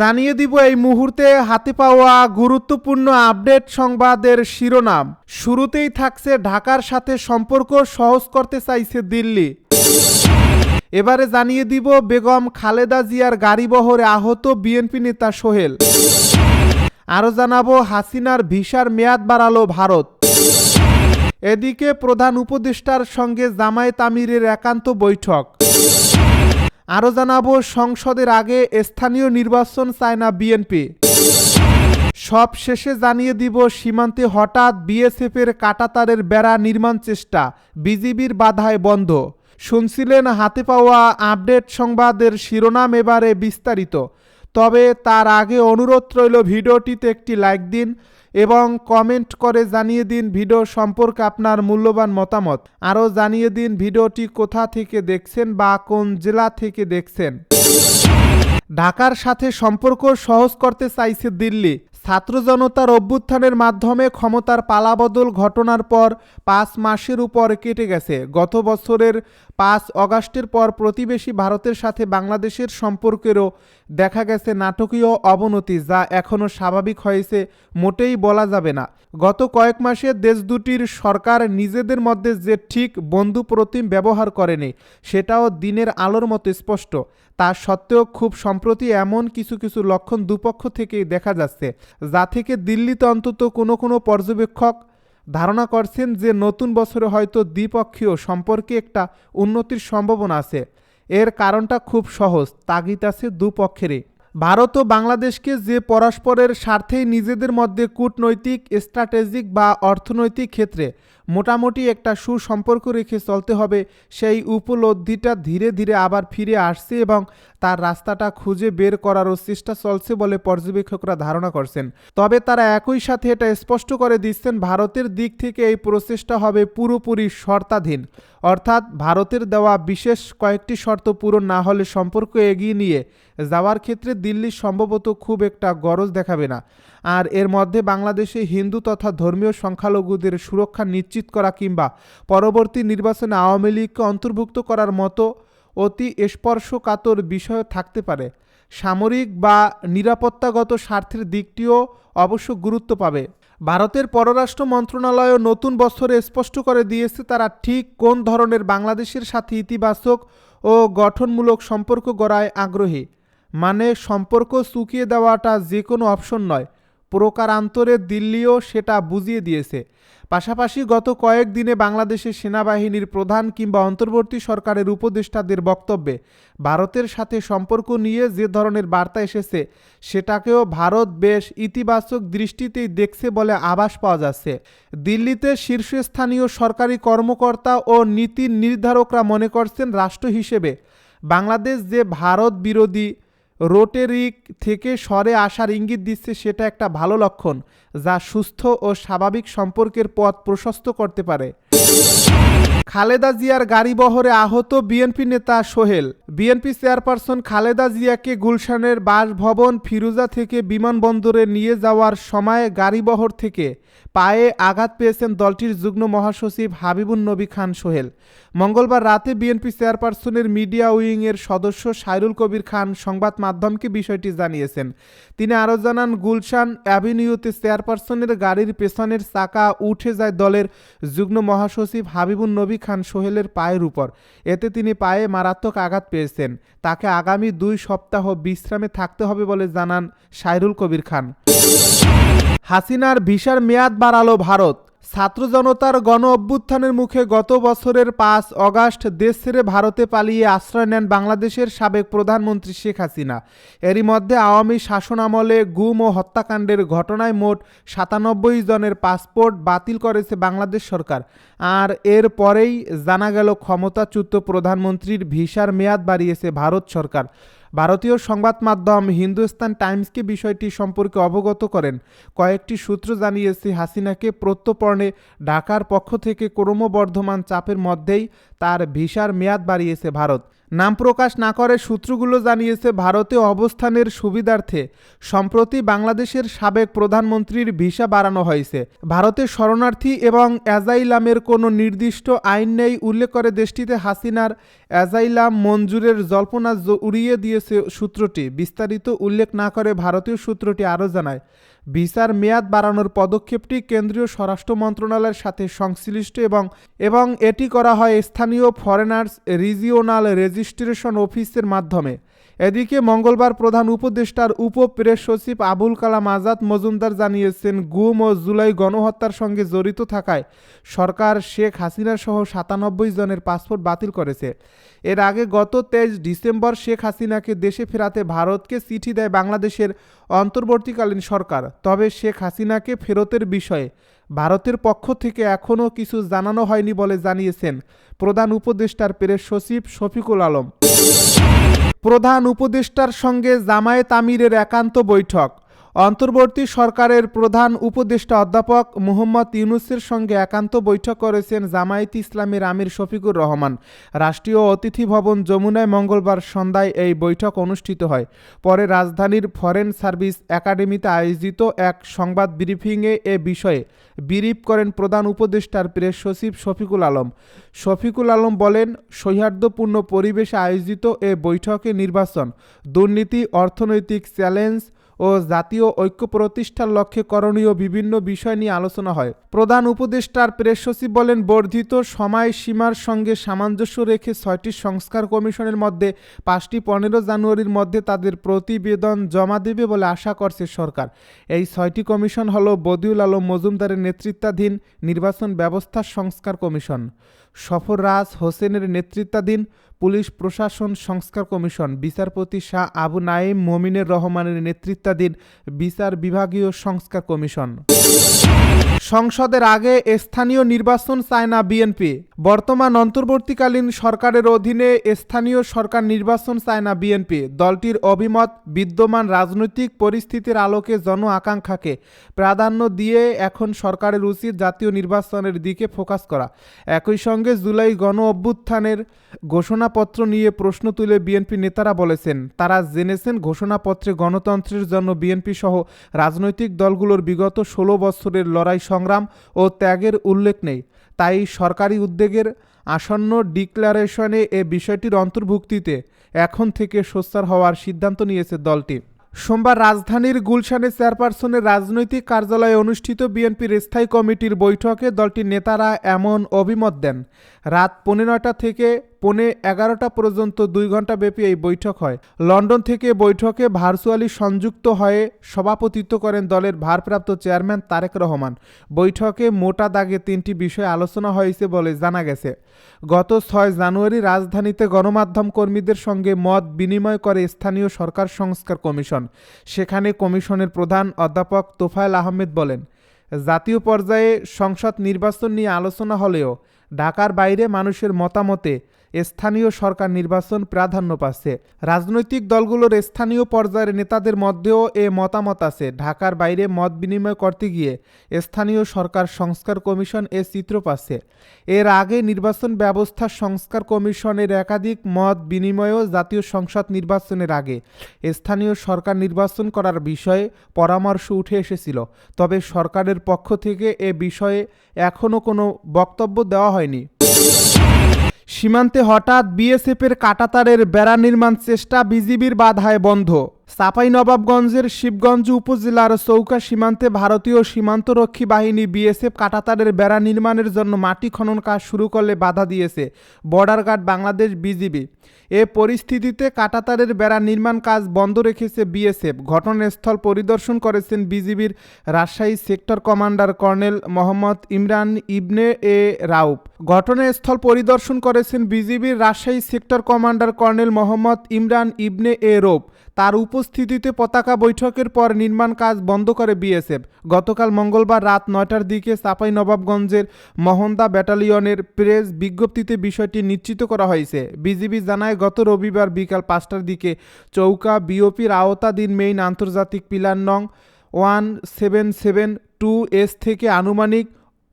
জানিয়ে দিব এই মুহূর্তে হাতে পাওয়া গুরুত্বপূর্ণ আপডেট সংবাদের শিরোনাম। শুরুতেই থাকছে ঢাকার সাথে সম্পর্ক সহজ করতে চাইছে দিল্লি। এবারে জানিয়ে দিব বেগম খালেদা জিয়ার গাড়িবহরে আহত বিএনপি নেতা সোহেল। আরও জানাব হাসিনার ভিসার মেয়াদ বাড়ালো ভারত। এদিকে প্রধান উপদেষ্টার সঙ্গে জামায়াত আমিরের একান্ত বৈঠক। আরও জানাব, সংসদের আগে স্থানীয় নির্বাচন চায় না বিএনপি। সব শেষে জানিয়ে দিব, সীমান্তে হঠাৎ বিএসএফের কাটাতারের বেড়া নির্মাণ চেষ্টা, বিজিবির বাধায় বন্ধ। শুনছিলেন, হাতে পাওয়া আপডেট সংবাদের শিরোনাম এবারে বিস্তারিত। তবে তার আগে অনুরোধ রইল, ভিডিওটিতে একটি লাইক দিন এবং কমেন্ট করে জানিয়ে দিন ভিডিও সম্পর্কে আপনার মূল্যবান মতামত। আরও জানিয়ে দিন ভিডিওটি কোথা থেকে দেখছেন বা কোন জেলা থেকে দেখছেন। ঢাকার সাথে সম্পর্ক সহজ করতে চাইছে দিল্লি। ছাত্র জনতার অভ্যুত্থানের মাধ্যমে ক্ষমতার পালাবদল ঘটনার পর পাঁচ মাসের উপর কেটে গেছে। গত বছরের পাঁচ অগাস্টের পর প্রতিবেশী ভারতের সাথে বাংলাদেশের সম্পর্কেরও দেখা গেছে নাটকীয় অবনতি, যা এখনও স্বাভাবিক হয়েছে, মোটেই বলা যাবে না। গত কয়েক মাসে দেশ দুটির সরকার নিজেদের মধ্যে যে ঠিক বন্ধু প্রতিম ব্যবহার করেনি, সেটাও দিনের আলোর মতো স্পষ্ট। তা সত্ত্বেও খুব সম্প্রতি এমন কিছু কিছু লক্ষণ দুপক্ষ থেকেই দেখা যাচ্ছে, যা থেকে দিল্লিতে অন্তত কোনো কোনো পর্যবেক্ষক ধারণা করছেন যে নতুন বছরে হয়তো দ্বিপক্ষীয় সম্পর্কে একটা উন্নতির সম্ভাবনা আছে। এর কারণটা খুব সহজ, তাগিদ আছে দুপক্ষেরই। ভারত ও বাংলাদেশকে যে পরস্পরের স্বার্থেই নিজেদের মধ্যে কূটনৈতিক, স্ট্র্যাটেজিক বা অর্থনৈতিক ক্ষেত্রে মোটামুটি একটা সুসম্পর্ক রেখে চলতে হবে। সেই উপলব্ধিটা ধীরে ধীরে আবার ফিরে আসছে এবং তার রাস্তাটা খুঁজে বের করারও চেষ্টা চলছে বলে পর্যবেক্ষকরা ধারণা করছেন। তবে তারা একই সাথে এটা স্পষ্ট করে দিচ্ছেন, ভারতের দিক থেকে এই প্রচেষ্টা হবে পুরোপুরি শর্তাধীন। অর্থাৎ ভারতের দেওয়া বিশেষ কয়েকটি শর্ত পূরণ না হলে সম্পর্ক এগিয়ে নিয়ে যাওয়ার ক্ষেত্রে দিল্লি সম্ভবত খুব একটা গরজ দেখাবে না। আর এর মধ্যে বাংলাদেশে হিন্দু তথা ধর্মীয় সংখ্যালঘুদের সুরক্ষা নিশ্চিত করা কিংবা পরবর্তী নির্বাচনে আওয়ামী লীগকে অন্তর্ভুক্ত করার মতো অতি স্পর্শকাতর বিষয় থাকতে পারে। সামরিক বা নিরাপত্তাগত স্বার্থের দিকটিও অবশ্য গুরুত্ব পাবে। ভারতের পররাষ্ট্র মন্ত্রণালয়ও নতুন বছরে স্পষ্ট করে দিয়েছে তারা ঠিক কোন ধরনের বাংলাদেশের সাথে ইতিবাচক ও গঠনমূলক সম্পর্ক গড়ায় আগ্রহী। মানে সম্পর্ক চুকিয়ে দেওয়াটা যে কোনো অপশন নয়। প্রকারান্তরে দিল্লিও সেটা বুঝিয়ে দিয়েছে। পাশাপাশি গত কয়েকদিনে বাংলাদেশের সেনাবাহিনীর প্রধান কিংবা অন্তর্বর্তী সরকারের উপদেষ্টাদের বক্তব্যে ভারতের সাথে সম্পর্ক নিয়ে যে ধরনের বার্তা এসেছে, সেটাকেও ভারত বেশ ইতিবাচক দৃষ্টিতেই দেখছে বলে আভাস পাওয়া যাচ্ছে। দিল্লিতে শীর্ষস্থানীয় সরকারি কর্মকর্তা ও নীতি নির্ধারকরা মনে করছেন রাষ্ট্র হিসেবে বাংলাদেশ যে ভারত বিরোধী রোটেরিক থেকে সরে আসার ইঙ্গিত দিচ্ছে সেটা একটা ভালো লক্ষণ, যা সুস্থ ও স্বাভাবিক সম্পর্কের পথ প্রশস্ত করতে পারে। খালেদা জিয়ার গাড়ি বহরে আহত বিএনপি নেতা সোহেল, বিএনপি চেয়ারপারসন খালেদা জিয়াকে গুলশানের বাসভবন ফিরুজা থেকে বিমানবন্দরে নিয়ে যাওয়ার সময় গাড়িবহর থেকে পায়ে আঘাত পেয়েছেন দলটির যুগ্ম মহাসচিব হাবিবুন নবী খান সোহেল। মঙ্গলবার রাতে বিএনপি চেয়ারপারসনের মিডিয়া উইংয়ের সদস্য সাইরুল কবির খান সংবাদ মাধ্যমকে বিষয়টি জানিয়েছেন। তিনি আরও জানান, গুলশান অ্যাভিনিউতে চেয়ারপারসনের গাড়ির পেছনের চাকা উঠে যায় দলের যুগ্ম মহাসচিব হাবিবুন নবী খান সোহেলের পায়ের উপর। এতে তিনি পায়ে মারাত্মক আঘাত পেয়েছেন। তাকে আগামী দুই সপ্তাহ বিশ্রামে থাকতে হবে বলে জানান সাইরুল কবির খান। হাসিনার ভিসার মেয়াদ বাড়ালো ভারত। ছাত্র জনতার গণ অভ্যুত্থানের মুখে গত বছরের পাঁচ অগাস্ট দেশ ছেড়ে ভারতে পালিয়ে আশ্রয় নেন বাংলাদেশের সাবেক প্রধানমন্ত্রী শেখ হাসিনা। এরই মধ্যে আওয়ামী শাসনামলে গুম ও হত্যাকাণ্ডের ঘটনায় মোট সাতানব্বই জনের পাসপোর্ট বাতিল করেছে বাংলাদেশ সরকার। আর এর পরেই জানা গেল ক্ষমতাচ্যুত প্রধানমন্ত্রীর ভিসার মেয়াদ বাড়িয়েছে ভারত সরকার। ভারতীয় সংবাদ মাধ্যম হিন্দুস্তান টাইমসকে বিষয়টি সম্পর্কে অবগত করেন। কয়েকটি সূত্র জানিয়েছে, হাসিনাকে প্রত্যপর্ণে ঢাকার পক্ষ থেকে ক্রমবর্ধমান চাপের মধ্যেই তার ভিসার মেয়াদ বাড়িয়েছে ভারত। নাম প্রকাশ না করে সূত্রগুলো জানিয়েছে ভারতে অবস্থানের সুবিধার্থে। সম্প্রতি বাংলাদেশের সাবেক প্রধানমন্ত্রীর ভিসা বাড়ানো হয়েছে। ভারতে শরণার্থী এবং অ্যাজাইলামের কোনো নির্দিষ্ট আইন নেই উল্লেখ করে দেশটিতে হাসিনার অ্যাজাইলাম মঞ্জুরের জল্পনা উড়িয়ে দিয়েছে সূত্রটি। বিস্তারিত উল্লেখ না করে ভারতীয় সূত্রটি আরও জানায় ভিসার মেয়াদ বাড়ানোর পদক্ষেপটি কেন্দ্রীয় স্বরাষ্ট্র মন্ত্রণালয়ের সাথে সংশ্লিষ্ট এবং এবং এটি করা হয় স্থানীয় ফরেনার্স রিজিওনাল রেজিস্ট্রেশন অফিসের মাধ্যমে। এদিকে মঙ্গলবার প্রধান উপদেষ্টার উপ প্রেস সচিব আবুল কালাম আজাদ মজুমদার জানিয়েছেন, গুম ও জুলাই গণহত্যার সঙ্গে জড়িত থাকায় সরকার শেখ হাসিনা সহ সাতানব্বই জনের পাসপোর্ট বাতিল করেছে। এর আগে গত তেইশ ডিসেম্বর শেখ হাসিনাকে দেশে ফেরাতে ভারতকে চিঠি দেয় বাংলাদেশের অন্তর্বর্তীকালীন সরকার। তবে শেখ হাসিনাকে ফেরতের বিষয়ে ভারতের পক্ষ থেকে এখনও কিছু জানানো হয়নি বলে জানিয়েছেন প্রধান উপদেষ্টার প্রেস সচিব শফিকুল আলম। প্রধান উপদেষ্টার সঙ্গে জামায়াত আমিরের একান্ত বৈঠক। অন্তর্বর্তী সরকারের প্রধান উপদেষ্টা অধ্যাপক মুহম্মদ ইউনুসের সঙ্গে একান্ত বৈঠক করেছেন জামায়াত ইসলামের আমির শফিকুর রহমান। রাষ্ট্রীয় অতিথি ভবন যমুনায় মঙ্গলবার সন্ধ্যায় এই বৈঠক অনুষ্ঠিত হয়। পরে রাজধানীর ফরেন সার্ভিস একাডেমিতে আয়োজিত এক সংবাদ ব্রিফিংয়ে এ বিষয়ে বিরিপ করেন প্রধান উপদেষ্টার প্রেস সচিব শফিকুল আলম। শফিকুল আলম বলেন, সৌহার্দ্যপূর্ণ পরিবেশে আয়োজিত এ বৈঠকে নির্বাচন, দুর্নীতি, অর্থনৈতিক চ্যালেঞ্জ ও জাতীয় ঐক্য প্রতিষ্ঠার লক্ষ্যে করণীয় বিভিন্ন বিষয় নিয়ে আলোচনা হয়। প্রধান উপদেষ্টার প্রেস সচিব বলেন, বর্ধিত সময়সীমার সঙ্গে সামঞ্জস্য রেখে ছয়টি সংস্কার কমিশনের মধ্যে পাঁচটি পনেরো জানুয়ারির মধ্যে তাদের প্রতিবেদন জমা দেবে বলে আশা করছে সরকার। এই ছয়টি কমিশন হল বদিউল আলম মজুমদারের নেতৃত্বাধীন নির্বাচন ব্যবস্থা সংস্কার কমিশন, সফররাজ হোসেনের নেতৃত্বাধীন পুলিশ প্রশাসন সংস্কার কমিশন বিচারপতি শাহ আবু নাইম মমিনের রহমানের নেতৃত্বাধীন বিচার বিভাগীয় সংস্কার কমিশন। সংসদের আগে স্থানীয় নির্বাচন চায় না বিএনপি। বর্তমান অন্তর্বর্তীকালীন সরকারের অধীনে স্থানীয় সরকার নির্বাচন চায় না বিএনপি। দলটির অভিমত, বিদ্যমান রাজনৈতিক পরিস্থিতির আলোকে জন আকাঙ্ক্ষাকে প্রাধান্য দিয়ে এখন সরকারের উচিত জাতীয় নির্বাচনের দিকে ফোকাস করা। একই সঙ্গে জুলাই গণ অভ্যুত্থানের ঘোষণাপত্র নিয়ে প্রশ্ন তুলে বিএনপি নেতারা বলেছেন, তারা জেনেছেন ঘোষণাপত্রে গণতন্ত্রের জন্য বিএনপি সহ রাজনৈতিক দলগুলোর বিগত ষোলো বছরের লড়াই সংগ্রাম ও ত্যাগের উল্লেখ নেই। তাই সরকারি উদ্যোগের আসন্ন ডিক্লারেশনে এ বিষয়টির অন্তর্ভুক্তিতে এখন থেকে সোচ্চার হওয়ার সিদ্ধান্ত নিয়েছে দলটি। সোমবার রাজধানীর গুলশানে চেয়ারপারসনের রাজনৈতিক কার্যালয়ে অনুষ্ঠিত বিএনপির স্থায়ী কমিটির বৈঠকে দলটির নেতারা এমন অভিমত দেন। রাত পৌনে নয়টা থেকে পৌনে এগারোটা পর্যন্ত দুই ঘণ্টা ব্যাপী এই বৈঠক হয়। লন্ডন থেকে বৈঠকে ভার্চুয়ালি সংযুক্ত হয়ে সভাপতিত্ব করেন দলের ভারপ্রাপ্ত চেয়ারম্যান তারেক রহমান। বৈঠকে মোটা দাগে তিনটি বিষয় আলোচনা হয়েছে বলে জানা গেছে। গত ছয় জানুয়ারি রাজধানীতে গণমাধ্যম কর্মীদের সঙ্গে মত বিনিময় করে স্থানীয় সরকার সংস্কার কমিশন। সেখানে কমিশনের প্রধান অধ্যাপক তোফায়েল আহমেদ বলেন, জাতীয় পর্যায়ে সংসদ নির্বাচন নিয়ে আলোচনা হলেও ঢাকার বাইরে মানুষের মতামতে স্থানীয় সরকার নির্বাচন প্রাধান্য পাচ্ছে। রাজনৈতিক দলগুলোর স্থানীয় পর্যায়ের নেতাদের মধ্যেও এ মতামত আছে। ঢাকার বাইরে মত বিনিময় করতে গিয়ে স্থানীয় সরকার সংস্কার কমিশন এ চিত্র পাচ্ছে। এর আগে নির্বাচন ব্যবস্থা সংস্কার কমিশনের একাধিক মত বিনিময়ও জাতীয় সংসদ নির্বাচনের আগে স্থানীয় সরকার নির্বাচন করার বিষয়ে পরামর্শ উঠে এসেছিল। তবে সরকারের পক্ষ থেকে এ বিষয়ে এখনও কোনো বক্তব্য দেওয়া হয়নি। সীমান্তে হঠাৎ বিএসএফের কাটাতারের বেড়া নির্মাণ চেষ্টা বিজিবির বাধায় বন্ধ। চাঁপাইনবাবগঞ্জের শিবগঞ্জ উপজেলার চৌকা সীমান্তে ভারতীয় সীমান্তরক্ষী বাহিনী বিএসএফ কাটাতারের বেড়া নির্মাণের জন্য মাটি খনন কাজ শুরু করলে বাধা দিয়েছে বর্ডার গার্ড বাংলাদেশ বিজিবি। এ পরিস্থিতিতে কাটাতারের বেড়া নির্মাণ কাজ বন্ধ রেখেছে বিএসএফ। ঘটনাস্থল পরিদর্শন করেছেন বিজিবির Rajshahi sector commander colonel Mohammad Imran Ibne A Rauf. ঘটনাস্থল পরিদর্শন করেছেন বিজিবির Rajshahi sector commander colonel Mohammad Imran Ibne A Rauf. তার উপস্থিতিতে পতাকা বৈঠকের পর নির্মাণ কাজ বন্ধ করে বিএসএফ। গতকাল মঙ্গলবার রাত নয়টার দিকে চাপাই নবাবগঞ্জের মহন্দা ব্যাটালিয়নের প্রেস বিজ্ঞপ্তিতে বিষয়টি নিশ্চিত করা হয়েছে। বিজিবি জানায়, গত রবিবার বিকাল পাঁচটার দিকে চৌকা বিওপির আওতাধীন মেইন আন্তর্জাতিক পিলার নং one seven seven two S থেকে আনুমানিক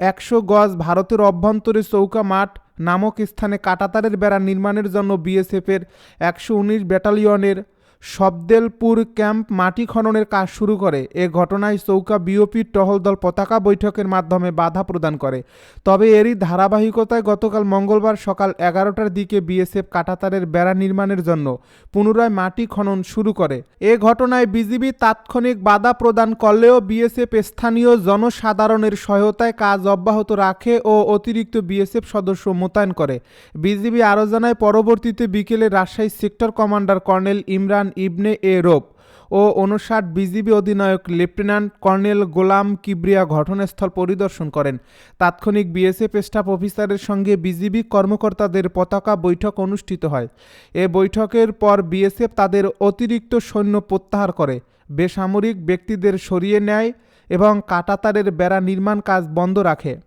একশো গজ ভারতের অভ্যন্তরে চৌকা মাঠ নামক স্থানে কাটাতারের বেড়া নির্মাণের জন্য বিএসএফের একশো উনিশ ব্যাটালিয়নের সবদেলপুর ক্যাম্প মাটি খননের কাজ শুরু করে। এ ঘটনায় চৌকা বিওপির টহল দল পতাকা বৈঠকের মাধ্যমে বাধা প্রদান করে। তবে এরই ধারাবাহিকতায় গতকাল মঙ্গলবার সকাল এগারোটার দিকে বিএসএফ কাটাতারের বেড়া নির্মাণের জন্য পুনরায় মাটি খনন শুরু করে। এ ঘটনায় বিজিবি তাৎক্ষণিক বাধা প্রদান করলেও বিএসএফ স্থানীয় জনসাধারণের সহায়তায় কাজ অব্যাহত রাখে ও অতিরিক্ত বিএসএফ সদস্য মোতায়েন করে। বিজিবি আরও জানায়, পরবর্তীতে বিকেলে Rajshahi sector commander colonel Imran Ibne A Rauf ও উনষাট বিজিবি অধিনায়ক লেফটেন্যান্ট কর্নেল গোলাম কিবরিয়া ঘটনাস্থল পরিদর্শন করেন। তাৎক্ষণিক বিএসএফ স্টাফ অফিসারের সঙ্গে বিজিবি কর্মকর্তাদের পতাকা বৈঠক অনুষ্ঠিত হয়। এ বৈঠকের পর বিএসএফ তাদের অতিরিক্ত সৈন্য প্রত্যাহার করে। বেসামরিক ব্যক্তিদের সরিয়ে নেয় এবং কাটাতারের বেড়া নির্মাণ কাজ বন্ধ রাখে।